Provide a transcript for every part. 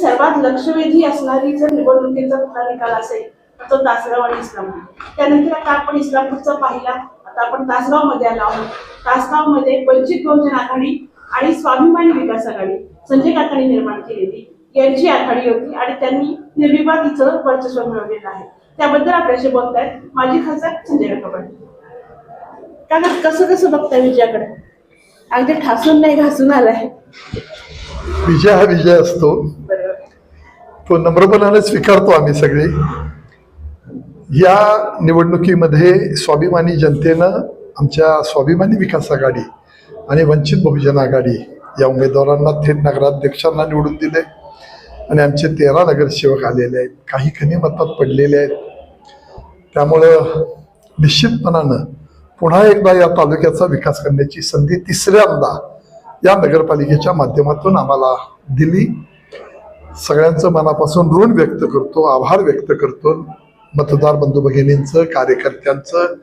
सर्वात लक्षवेधी असणारी जर निवडणुकीचा कुठला निकाल असेल तर तो तासगाव आणि इस्लामपूर त्यानंतर आता आपण इस्लामपूरचा पाहिला. आता आपण तासगावमध्ये आलो आहोत. तासगावमध्ये वंचित बहुजन आघाडी आणि स्वाभिमानी विकास आघाडी संजय काकांनी निर्माण केलेली यांची आघाडी होती आणि त्यांनी निर्विवाद इथं वर्चस्व मिळवलेलं आहे. त्याबद्दल आपल्याशी बोलतायत माजी खासदार संजय काका पाटील. काका कसं कसं बघताय विजयाकडे? अगदी ठासून नाही घासून आलाय. विजय हा विजय असतो. तो नम्रपणाने स्वीकारतो आम्ही सगळे. या निवडणुकीमध्ये स्वाभिमानी जनतेनं आमच्या स्वाभिमानी विकास आघाडी आणि वंचित बहुजन आघाडी या उमेदवारांना थेट नगराध्यक्षांना निवडून दिले आणि आमचे तेरा नगरसेवक आलेले आहेत. काही कमी मतात पडलेले आहेत. त्यामुळं निश्चितपणानं पुन्हा एकदा या तालुक्याचा विकास करण्याची संधी तिसऱ्यांदा या नगरपालिकेच्या माध्यमातून आम्हाला दिली. सगळ्यांचं मनापासून ऋण व्यक्त करतो आभार व्यक्त करतो मतदार बंधू भगिनींचं कार्यकर्त्यांचं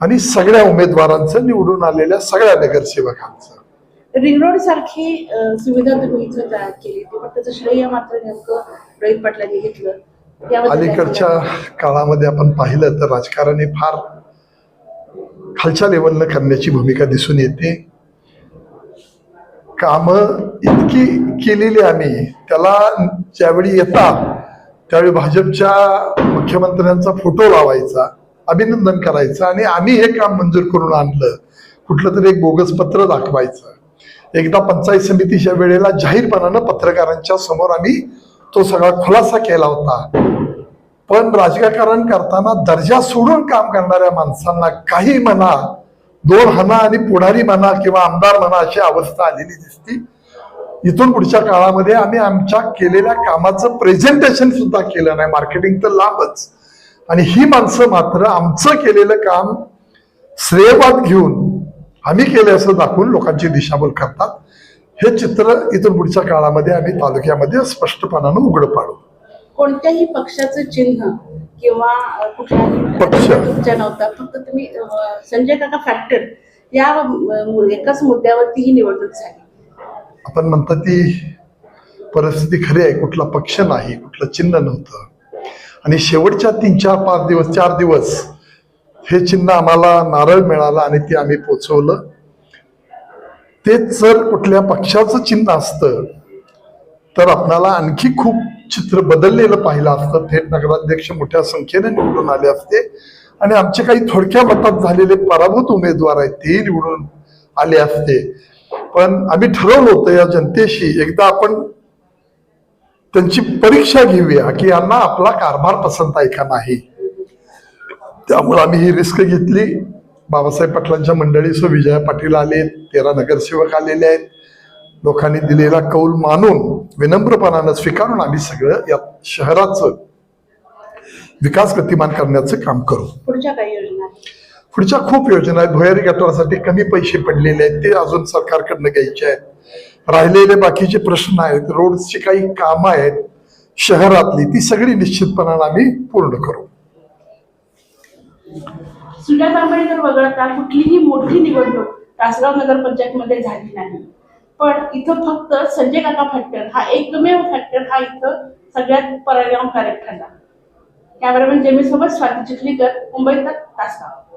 आणि सगळ्या उमेदवारांचं निवडून आलेल्या सगळ्या नगरसेवकांचं. रिंग रोड सारखी सुविधा तुम्ही इथं तयार केली पण त्याचं श्रेय मात्र नेमकं रोहित पाटलांनी घेतलं. अलीकडच्या? काळामध्ये आपण पाहिलं तर राजकारणी फार खालच्या लेवलनं करण्याची भूमिका दिसून येते. कामं इतकी केलेली आम्ही त्याला ज्यावेळी येतात त्यावेळी भाजपच्या मुख्यमंत्र्यांचा फोटो लावायचा अभिनंदन करायचं आणि आम्ही हे काम मंजूर करून आणलं. कुठलं तरी एक बोगस पत्र दाखवायचं. एकदा पंचायत समितीच्या वेळेला जाहीरपणानं पत्रकारांच्या समोर आम्ही तो सगळा खुलासा केला होता. पण राजकारण करताना दर्जा सोडून काम करणाऱ्या माणसांना काही म्हणा दोन हना आणि पुढारी म्हणा किंवा आमदार म्हणा अशी अवस्था आलेली दिसती. इथून पुढच्या काळामध्ये आम्ही आमच्या केलेल्या कामाचं प्रेझेंटेशन सुद्धा केलं नाही. मार्केटिंग तर लांबच. आणि ही माणसं मात्र आमचं केलेलं काम श्रेयवाद घेऊन आम्ही केले असं दाखवून लोकांची दिशाभूल करतात. हे चित्र इथून पुढच्या काळामध्ये आम्ही तालुक्यामध्ये स्पष्टपणानं उघड पाडू. कोणत्याही पक्षाचं चिन्ह किंवा कुठलाही. तुमच्या नव्हता. फक्त तुम्ही संजय काका फॅक्टर या एकाच मुद्द्यावरती ही निवडणूक झाली. आपण म्हणतो ती परिस्थिती खरी आहे. कुठला पक्ष नाही कुठलं चिन्ह नव्हतं. आणि शेवटच्या तीन चार पाच दिवस चार दिवस हे चिन्ह आम्हाला नारळ मिळालं आणि ते आम्ही पोचवलं. तेच जर कुठल्या पक्षाचं चिन्ह असतं तर आपणाला आणखी खूप चित्र बदललेलं पाहिलं असतं. थेट नगराध्यक्ष मोठ्या संख्येने निवडून आले असते. आणि आमचे काही थोडक्या मतात झालेले पराभूत उमेदवार आहेत तेही निवडून आले असते. पण आम्ही ठरवलं होतं या जनतेशी एकदा आपण त्यांची परीक्षा घेऊया की यांना आपला कारभार पसंत आहे का नाही. त्यामुळे आम्ही ही रिस्क घेतली. बाबासाहेब पाटलांच्या मंडळीसह विजया पाटील आले तेरा नगरसेवक आलेले आहेत. लोकांनी दिलेला कौल मानून विनम्रपणानं स्वीकारून आम्ही सगळं या शहराचं विकास गतिमान करण्याचं काम करू. पुढच्या काही योजना? पुढच्या खूप योजना आहेत. भुयारी गटारासाठी कमी पैसे पडलेले आहेत. ते अजून सरकारकडनं घ्यायचे आहेत. राहिलेले बाकीचे प्रश्न आहेत. रोडची काही कामं आहेत. शहरातली ती सगळी निश्चितपणाने आम्ही पूर्ण करू. आंबेडकर वगळता कुठलीही मोठी निवडणूक तासगाव नगरपंचायत मध्ये झाली नाही. पण इथं फक्त संजय काका फॅक्टर हा एकमेव फॅक्टर हा इथं सगळ्यात परिणामकारक ठरला कॅमेरामॅन जेमी सोबत स्वाती चिखलीकर मुंबईत तासगाव.